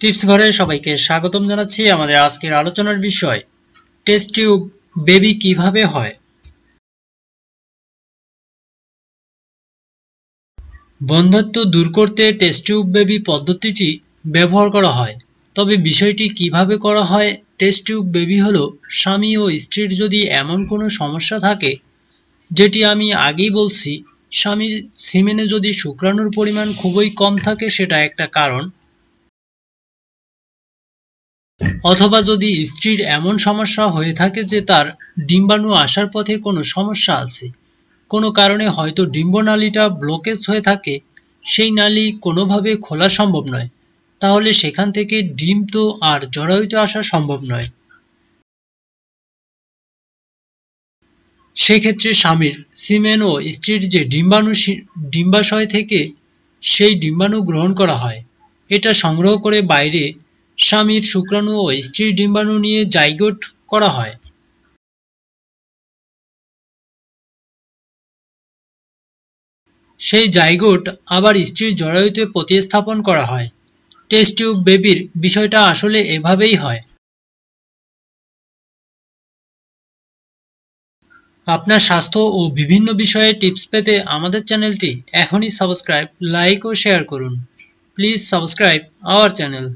Tips ঘরে সবাইকে স্বাগতম জানাচ্ছি আমাদের আজকের আলোচনার বিষয়, টেস্ট টিউব বেবি কীভাবে হয়? বন্ধ্যত্ব দূর করতে টেস্ট টিউব বেবি পদ্ধতিটি ব্যবহার করা হয়। তবে বিষয়টি কীভাবে করা হয়? টেস্ট টিউব বেবি হলো স্বামী ও স্ত্রীর যদি এমন কোনো সমস্যা থাকে, যেটি আমি আগেই বলছি, স্বামীর সিমেনে যদি শুক্রাণুর পরিমাণ খুবই কম থাকে, সেটা একটা কারণ। অথবা যদি স্ত্রীর এমন সমস্যা হয়ে থাকে যে তার ডিম্বাণু আসার পথে কোনো সমস্যা আছে, কোনো কারণে হয়তো ডিম্বনালীটা ব্লকেজ হয়ে থাকে, সেই নালী কোনোভাবে খোলা সম্ভব নয়, তাহলে সেখান থেকে ডিম তো আর জরায়ুতে আসা সম্ভব নয়। সেক্ষেত্রে স্বামীর, সিমেন ও স্ত্রীর যে ডিম্বাণু ডিম্বাশয় থেকে সেই ডিম্বাণু গ্রহণ করা হয়। এটা সংগ্রহ করে বাইরে স্বামীর শুক্রাণু ও স্ত্রীর ডিম্বাণু নিয়ে জাইগোট করা হয়। সেই জাইগোট আবার স্ত্রীর জরায়ুতে প্রতিস্থাপন করা হয়। টেস্ট টিউব বেবির বিষয়টা আসলে এভাবেই হয়। আপনার স্বাস্থ্য ও বিভিন্ন বিষয়ে টিপস পেতে আমাদের চ্যানেলটি এখনই সাবস্ক্রাইব, লাইক ও শেয়ার করুন। Please subscribe our channel.